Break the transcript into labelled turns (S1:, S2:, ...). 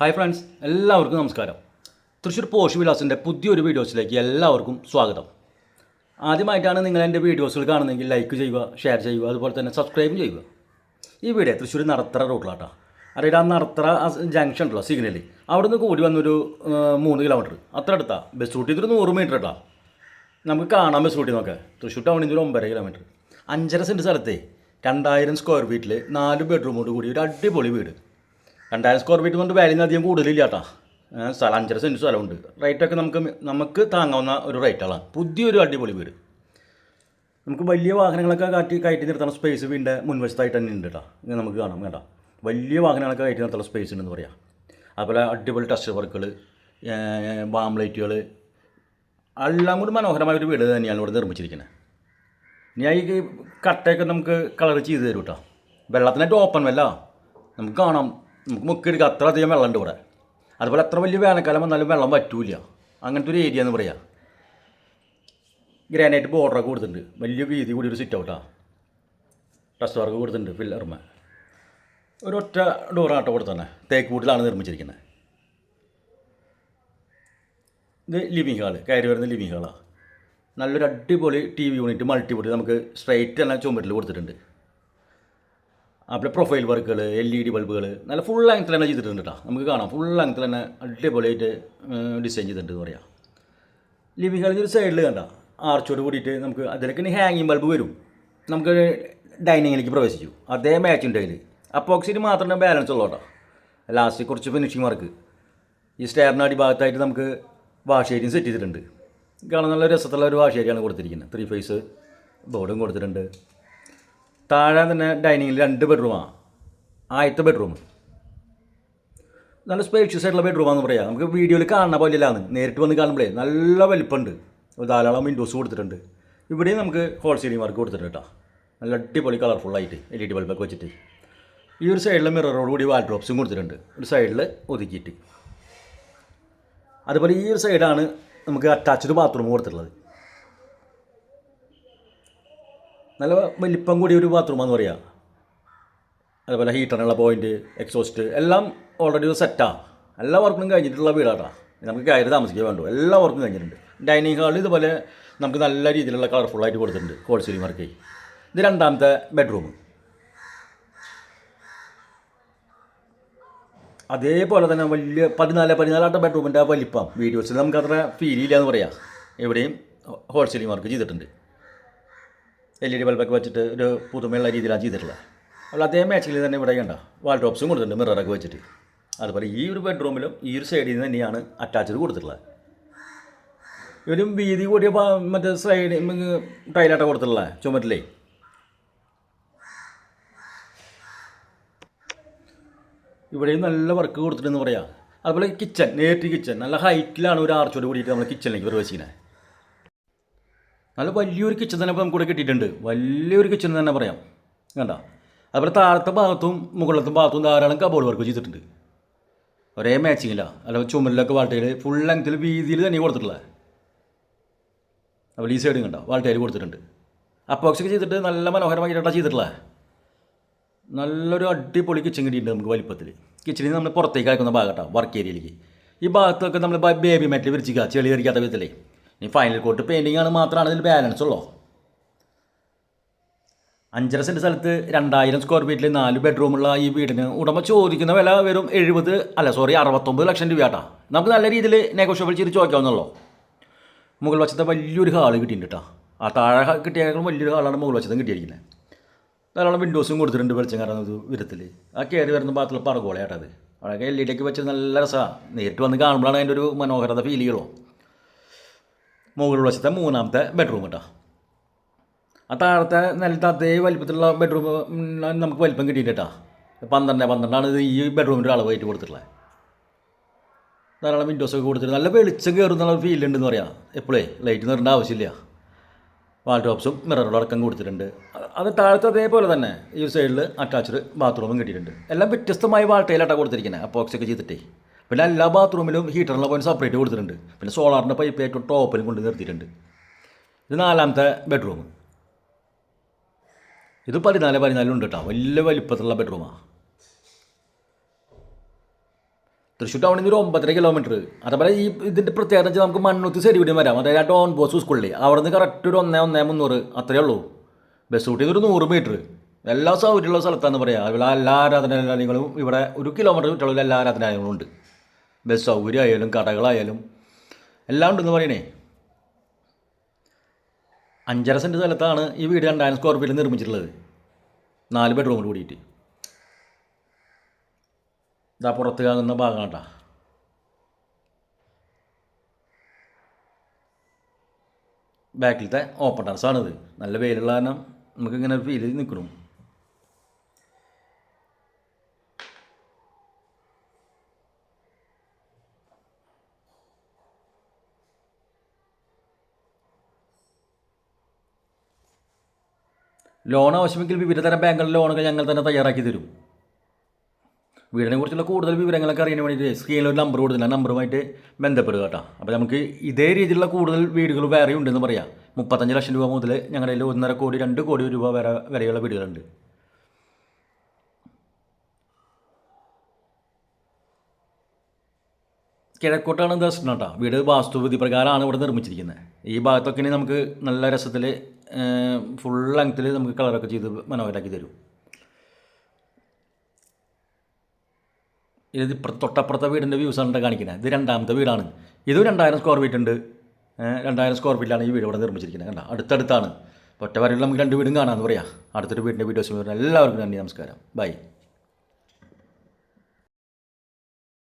S1: Hi friends എല്ലാവർക്കും നമസ്കാരം. Thrissur posh വിലാസിന്റെ പുതിയൊരു വീഡിയോസിലേക്ക് എല്ലാവർക്കും സ്വാഗതം. ആദ്യമായിട്ടാണ് നിങ്ങൾ എന്റെ വീഡിയോസുകൾ കാണുന്നതെങ്കിൽ ലൈക്ക് ചെയ്യുക ഷെയർ ചെയ്യുക അതുപോലെ തന്നെ സബ്സ്ക്രൈബ് ചെയ്യുക. ഈ വീഡിയോ തൃശ്ശൂർ നടത്തറ റൂട്ടിലാട്ടാ അറിയാം ആ നടത്തറ ജംഗ്ഷൻ ഉണ്ടല്ലോ സിഗ്നലിൽ അവിടെ നിന്ന് കൂടി വന്നൊരു മൂന്ന് കിലോമീറ്റർ അത്ര അടുത്താ. ബസ് റൂട്ടിൽ ഇതൊരു നൂറ് മീറ്റർ കേട്ടോ നമുക്ക് കാണാം ബസ് റൂട്ടിൽ നോക്കാം. തൃശ്ശൂർ ടൗണിൽ നിന്ന് ഒരു ഒമ്പര കിലോമീറ്റർ അഞ്ചര സെന്റ് സ്ഥലത്തെ രണ്ടായിരം സ്ക്വയർ ഫീറ്റിൽ നാല് ബെഡ്റൂമോട് കൂടി ഒരു അടിപൊളി വീട്. രണ്ടായിരം സ്ക്വയർ ഫീറ്റ് കൊണ്ട് വാല്യൂന്ന് അധികം കൂടുതലില്ല കേട്ടോ സ്ഥലം അഞ്ചര സെന്റ് സ്ഥലമുണ്ട്. റേറ്റൊക്കെ നമുക്ക് നമുക്ക് താങ്ങാവുന്ന ഒരു റേറ്റുകളാണ് പുതിയൊരു അടിപൊളി വീട്. നമുക്ക് വലിയ വാഹനങ്ങളൊക്കെ കാറ്റി കയറ്റി നിർത്തുന്ന സ്പേസ് വീടിന്റെ മുൻവശത്തായിട്ട് തന്നെ ഉണ്ട് കേട്ടോ ഇങ്ങനെ നമുക്ക് കാണാം കേട്ടോ വലിയ വാഹനങ്ങളൊക്കെ കയറ്റി നിർത്തുന്ന സ്പേസ് ഉണ്ടെന്ന് പറയാം. അതുപോലെ അടിപൊളി ടച്ച് വർക്കുകൾ ബാം ലൈറ്റുകൾ എല്ലാം കൂടി മനോഹരമായ ഒരു വീട് തന്നെയാണ് ഇവിടെ നിർമ്മിച്ചിരിക്കുന്നത് ഞാൻ ഈ കട്ടയൊക്കെ നമുക്ക് കളർ ചെയ്ത് തരും കേട്ടോ വെള്ളത്തിനായിട്ട് ഓപ്പൺ വല്ല നമുക്ക് കാണാം. നമുക്ക് മുക്കെടുക്കാം അത്ര അധികം വെള്ളമുണ്ട് ഇവിടെ. അതുപോലെ അത്ര വലിയ വേനൽക്കാലം വന്നാലും വെള്ളം പറ്റൂല അങ്ങനത്തെ ഒരു ഏരിയ എന്ന് പറയാം. ഗ്രാനൈറ്റ് ബോർഡറൊക്കെ കൊടുത്തിട്ടുണ്ട്. വലിയ വീതി കൂടി ഒരു സിറ്റ് ഔട്ടാണ് ടെസ്റ്റ് വർക്ക് കൊടുത്തിട്ടുണ്ട് ഫില്ലർമ ഒരൊറ്റ ഡോറാട്ടോ കൊടുത്തന്നെ തേക്ക് കൂട്ടിലാണ് നിർമ്മിച്ചിരിക്കുന്നത്. ഇത് ലിവിങ് ഹാൾ കയറി വരുന്ന ലിവിങ് ഹാളാണ് നല്ലൊരു അടിപൊളി ടി വി യൂണിറ്റ് മൾട്ടിപൊളി നമുക്ക് സ്ട്രൈറ്റ് തന്നെ ചുമരിൽ കൊടുത്തിട്ടുണ്ട്. അപ്പോൾ പ്രൊഫൈൽ വർക്കുകൾ എൽ ഇ ഡി ബൾബുകൾ നല്ല ഫുൾ ലെങ്ത്തിൽ തന്നെ ചെയ്തിട്ടുണ്ട് കേട്ടോ നമുക്ക് കാണാം. ഫുൾ ലെങ്ത്തിൽ തന്നെ അടിപൊളിയായിട്ട് ഡിസൈൻ ചെയ്തിട്ടുണ്ട് എന്ന് പറയാം. ലിവിങ് ഹാളിൽ ഒരു സൈഡിൽ കണ്ട. ആർച്ചോട് കൂടിയിട്ട് നമുക്ക് അതിലേക്ക് ഇനി ഹാങ്ങിങ് ബൾബ് വരും. നമുക്ക് ഡൈനിങ്ങിലേക്ക് പ്രവേശിച്ചു. അതേ മാച്ച് ഉണ്ട് അതിൽ അപ്പോക്സിന് മാത്രമേ ബാലൻസ് ഉള്ളൂ കേട്ടോ ലാസ്റ്റ് കുറച്ച് ഫിനിഷിംഗ് വർക്ക് ഈ സ്റ്റേറിനടി അടിഭാഗത്തായിട്ട് നമുക്ക് വാഷ് ഏരിയയും സെറ്റ് ചെയ്തിട്ടുണ്ട്. കാണാൻ നല്ല രസത്തുള്ള ഒരു വാഷ് ഏരിയയാണ് കൊടുത്തിരിക്കുന്നത്. ത്രീ ഫേസ് ബോർഡും കൊടുത്തിട്ടുണ്ട്. താഴെ തന്നെ ഡൈനിങ്ങിൽ രണ്ട് ബെഡ്റൂമാണ് ആദ്യത്തെ ബെഡ്റൂം നല്ല സ്പേഷ്യസ് ആയിട്ടുള്ള ബെഡ്റൂമാണെന്ന് പറയാം. നമുക്ക് വീഡിയോയിൽ കാണുന്ന പോലെയല്ലാന്ന്. നേരിട്ട് വന്ന് കാണുമ്പോഴേ നല്ല വലിപ്പമുണ്ട്. ധാരാളം വിൻഡോസ് കൊടുത്തിട്ടുണ്ട്. ഇവിടെയും നമുക്ക് ഹോൾ സീലിംഗ് വർക്ക് കൊടുത്തിട്ടുണ്ട് കേട്ടോ നല്ല അടിപൊളി കളർഫുള്ളായിട്ട് എൽ ഇ ഡി ബൾബൊക്കെ വെച്ചിട്ട്. ഈ ഒരു സൈഡിൽ മിററോട് കൂടി വാൾ ഡ്രോപ്സും കൊടുത്തിട്ടുണ്ട്. ഒരു സൈഡിൽ ഒതുക്കിയിട്ട്. അതുപോലെ ഈ ഒരു സൈഡാണ് നമുക്ക് അറ്റാച്ച്ഡ് ബാത്റൂം കൊടുത്തിട്ടുള്ളത്. നല്ല വലിപ്പം കൂടിയ ഒരു ബാത്റൂമാണെന്ന് പറയാം. അതുപോലെ ഹീറ്ററിനുള്ള പോയിന്റ് എക്സോസ്റ്റ് എല്ലാം ഓൾറെഡി ഒരു സെറ്റാണ് എല്ലാ വർക്കും കഴിഞ്ഞിട്ടുള്ള വീടാട്ടാ. നമുക്ക് കയറി താമസിക്കാൻ വേണ്ടു. എല്ലാ വർക്കും കഴിഞ്ഞിട്ടുണ്ട്. ഡൈനിങ് ഹാളിൽ ഇതുപോലെ നമുക്ക് നല്ല രീതിയിലുള്ള കളർഫുള്ളായിട്ട് കൊടുത്തിട്ടുണ്ട് കോൾ വർക്ക് ഇത് രണ്ടാമത്തെ ബെഡ്റൂം അതേപോലെ തന്നെ വലിയ പതിനാല് പതിനാലാട്ട ബെഡ്റൂമിന്റെ വലിപ്പം വീഡിയോസിൽ നമുക്ക് അത്ര ഫീൽ ഇല്ല എന്ന് പറയാം. എവിടെയും ഹോൾസെയിലിംഗ് വർക്ക് ചെയ്തിട്ടുണ്ട്. എൽ ഇ ഡി ബൾബൊക്കെ വെച്ചിട്ട് ഒരു പുതുമയുള്ള രീതിയിലാണ് ചെയ്തിട്ടുള്ളത് അപ്പോൾ അതേ മാച്ചിൽ തന്നെ ഇവിടെ കണ്ട വാൾ ഡ്രോപ്സും കൊടുത്തിട്ടുണ്ട് മിററൊക്കെ വെച്ചിട്ട്. അതുപോലെ ഈ ഒരു ബെഡ്റൂമിലും ഈ ഒരു സൈഡിൽ നിന്ന് തന്നെയാണ് അറ്റാച്ച്ഡ് കൊടുത്തിട്ടുള്ളത്. ഇവരും വീതി കൂടിയ മറ്റേ സൈഡ് ടൈലാട്ട കൊടുത്തിട്ടുള്ള ചുമറ്റിലേ ഇവിടെയും നല്ല വർക്ക് കൊടുത്തിട്ടെന്ന് പറയാം. അതുപോലെ കിച്ചൺ നേരിട്ട് കിച്ചൺ നല്ല ഹൈറ്റിലാണ് ഒരു ആർച്ചോട് കൂടിയിട്ട് നമ്മൾ കിച്ചണിലേക്ക് പ്രവേശിക്കുന്നത്. നല്ല വലിയൊരു കിച്ചൺ തന്നെ നമുക്ക് ഇവിടെ കിട്ടിയിട്ടുണ്ട്. വലിയൊരു കിച്ചൺ തന്നെ പറയാം. കണ്ട? അതുപോലെ താഴത്തെ ഭാഗത്തും മുകളിലത്തെ ഭാഗത്തും ധാരാളം കബോർഡ് വർക്ക് ചെയ്തിട്ടുണ്ട്. ഒരേ മാച്ചിങ്ങില്ല അല്ല ചുമരിലൊക്കെ വാൾട്ടയിൽ ഫുൾ ലെങ്ത്തിൽ വീതിയിൽ തന്നെ കൊടുത്തിട്ടുള്ളത്. അപ്പോൾ ഈ സൈഡും കണ്ട? വാൾട്ടയിൽ കൊടുത്തിട്ടുണ്ട്. അപ്പോക്സൊക്കെ ചെയ്തിട്ട് നല്ല മനോഹരമായിട്ടാണ് ചെയ്തിട്ടുള്ളത്. നല്ലൊരു അടിപൊളി കിച്ചൺ കിട്ടിയിട്ടുണ്ട് നമുക്ക് വലിപ്പത്തിൽ കിച്ചണിൽ നമ്മൾ പുറത്തേക്ക് അയക്കുന്ന ഭാഗട്ടോ വർക്ക് ഏരിയയിലേക്ക് ഈ ഭാഗത്തൊക്കെ നമ്മൾ ബേബി മാറ്റിൽ വിരിച്ചിക്കുക ചെളി കയറിക്കാത്ത വിധത്തിലേ. ഇനി ഫൈനൽ കോട്ട് പെയിന്റിംഗ് ആണ് മാത്രമാണ് ഇതിൽ ബാലൻസ് ഉള്ളോ. അഞ്ചര സെന്റ് സ്ഥലത്ത് രണ്ടായിരം സ്ക്വയർ ഫീറ്റിൽ നാല് ബെഡ്റൂമുള്ള ഈ വീടിന് ഉടമ ചോദിക്കുന്ന വില വെറും എഴുപത് അല്ല സോറി അറുപത്തൊമ്പത് ലക്ഷം രൂപയാട്ടാ. നമുക്ക് നല്ല രീതിയിൽ നെഗോഷ്യബിൾ ചെയ്ത് ചോദിക്കാവുന്നുള്ളൂ മുകൾ വശത്തെ വലിയൊരു ഹാൾ കിട്ടിയിട്ടുണ്ട് കേട്ടോ ആ താഴെ കിട്ടിയേക്കാളും വലിയൊരു ഹാളാണ് മുകൾ വശത്തും കിട്ടിയിരിക്കുന്നത്. ധാരാളം വിൻഡോസും കൊടുത്തിട്ടുണ്ട് വെളിച്ചം കാരണം വിധത്തിൽ ആ കയറി വരുന്ന ഭാഗത്തുള്ള പറകോളയാട്ടത് അതൊക്കെ എൽ ഇ ഡിക്ക് വെച്ച് നല്ല രസമാണ് നേരിട്ട് വന്ന് കാണുമ്പോഴാണ് അതിന്റെ ഒരു മനോഹരത ഫീൽ ചെയ്യുള്ളൂ. മുകൾ വശത്തെ മൂന്നാമത്തെ ബെഡ്റൂം കേട്ടോ ആ താഴത്തെ നിലത്തെ അതേ വലിപ്പത്തിലുള്ള ബെഡ്റൂം നമുക്ക് വലിപ്പം കിട്ടിയിട്ടാ പന്ത്രണ്ട് പന്ത്രണ്ടാണ് ഇത് ഈ ബെഡ്റൂമിന്റെ അളവായിട്ട് കൊടുത്തിട്ടുള്ളത് ധാരാളം വിൻഡോസൊക്കെ കൊടുത്തിട്ട് നല്ല വെളിച്ചം കയറുന്ന ഫീൽ ഉണ്ടെന്ന് പറയാം. എപ്പോഴേ ലൈറ്റ് നിറേണ്ട ആവശ്യമില്ല. വാൾ ടോപ്സും മിററുടെ അടക്കം കൊടുത്തിട്ടുണ്ട്. അത് താഴത്തെ അതേപോലെ തന്നെ ഈ സൈഡിൽ അറ്റാച്ച്ഡ് ബാത്റൂമും കിട്ടിയിട്ടുണ്ട്. എല്ലാം വ്യത്യസ്തമായ വാൾട്ടയിലാട്ടാണ് കൊടുത്തിരിക്കുന്നത് അപ്പോക്സൊക്കെ ചെയ്തിട്ടേ. പിന്നെ എല്ലാ ബാത്റൂമിലും ഹീറ്ററിനുള്ള പോയിന്റ് സെപ്പറേറ്റ് കൊടുത്തിട്ടുണ്ട്. പിന്നെ സോളാറിന്റെ പൈപ്പ് ഏറ്റവും ടോപ്പിലും കൊണ്ട് നിർത്തിയിട്ടുണ്ട്. ഇത് നാലാമത്തെ ബെഡ്റൂം ഇത് പതിനാല് പതിനാലുണ്ട് കേട്ടോ വലിയ വലിപ്പത്തിലുള്ള ബെഡ്റൂമാണ് തൃശ്ശൂർ ടൗണിൽ നിന്ന് ഒരു ഒമ്പതര കിലോമീറ്റർ അതേപോലെ ഈ ഇതിന്റെ പ്രത്യേകത വെച്ചാൽ നമുക്ക് മണ്ണൂത്ത് ശരി വിടിയും വരാം. അതായത് ആ ടോൺ ബോസ് സ്കൂളിൽ അവിടെ നിന്ന് കറക്റ്റ് ഒരു ഒന്നേ ഒന്നേ മുന്നൂറ് അത്രയേ ഉള്ളൂ. ബസ് റൂട്ടിൽ ഒരു നൂറ് മീറ്റർ എല്ലാ സൗകര്യമുള്ള സ്ഥലത്താണെന്ന് പറയാം. അതുപോലെ എല്ലാ ആരാധനാലയങ്ങളും ഇവിടെ ഒരു കിലോമീറ്റർ ചുറ്റളവിൽ എല്ലാ ആരാധനാലയങ്ങളും ഉണ്ട്. ബസ് സൗകര്യമായാലും കടകളായാലും. എല്ലാം ഉണ്ടെന്ന് പറയണേ. അഞ്ചര സെന്റ് സ്ഥലത്താണ് ഈ വീട് രണ്ടായിരം സ്ക്വയർ ഫീറ്റിൽ നിർമ്മിച്ചിട്ടുള്ളത്. നാല് ബെഡ്റൂമിൽ കൂടിയിട്ട്. ഇതാ പുറത്ത് കാണുന്ന ഭാഗം കേട്ടാ ബാക്കിലത്തെ ഓപ്പൺ ടെറസാണിത് നല്ല വെയിലുള്ള കാരണം നമുക്കിങ്ങനെ ഫീൽ ചെയ്ത് നിൽക്കണം. ലോൺ ആവശ്യമെങ്കിൽ വിവിധതരം ബാങ്കുകളിൽ ലോണുകൾ ഞങ്ങൾ തന്നെ തയ്യാറാക്കി തരും. വീടിനെ കുറിച്ചുള്ള കൂടുതൽ വിവരങ്ങളൊക്കെ അറിയാൻ വേണ്ടിയിട്ട് സ്ക്രീനിൽ ഒരു നമ്പർ കൊടുത്തില്ല നമ്പറുമായിട്ട് ബന്ധപ്പെടുക കേട്ടോ. അപ്പോൾ നമുക്ക് ഇതേ രീതിയിലുള്ള കൂടുതൽ വീടുകൾ വേറെ ഉണ്ടെന്ന് പറയാം. മുപ്പത്തഞ്ച് ലക്ഷം രൂപ മുതൽ ഞങ്ങളുടെ കയ്യിൽ ഒന്നര കോടി രണ്ട് കോടി രൂപ വരെ വരെയുള്ള വീടുകളുണ്ട്. കിഴക്കോട്ടാണ് ദർശനം കേട്ടോ. വീട് വാസ്തുവിധി പ്രകാരമാണ് ഇവിടെ നിർമ്മിച്ചിരിക്കുന്നത്. ഈ ഭാഗത്തൊക്കെ നമുക്ക് നല്ല രസത്തിൽ ഫുൾ ലെങ്ത്തിൽ നമുക്ക് കളറൊക്കെ ചെയ്ത് മനോഹരമാക്കി തരും. ഇത് ഇപ്പുറത്ത് തൊട്ടപ്പുറത്തെ വീടിന്റെ വ്യൂസാണ് കാണിക്കുന്നത് ഇത് രണ്ടാമത്തെ വീടാണ്. ഇതും രണ്ടായിരം സ്ക്വയർ ഫീറ്റ് ഉണ്ട്. രണ്ടായിരം സ്ക്വയർ ഫീറ്റിലാണ് ഈ വീട് ഇവിടെ നിർമ്മിച്ചിരിക്കുന്നത്. കണ്ട? അടുത്തടുത്താണ്. ഒറ്റ വരയിൽ നമുക്ക് രണ്ട് വീടും കാണാമെന്ന് പറയാം. അടുത്തൊരു വീടിന്റെ വീഡിയോസ് എല്ലാവർക്കും നന്ദി നമസ്കാരം. ബൈ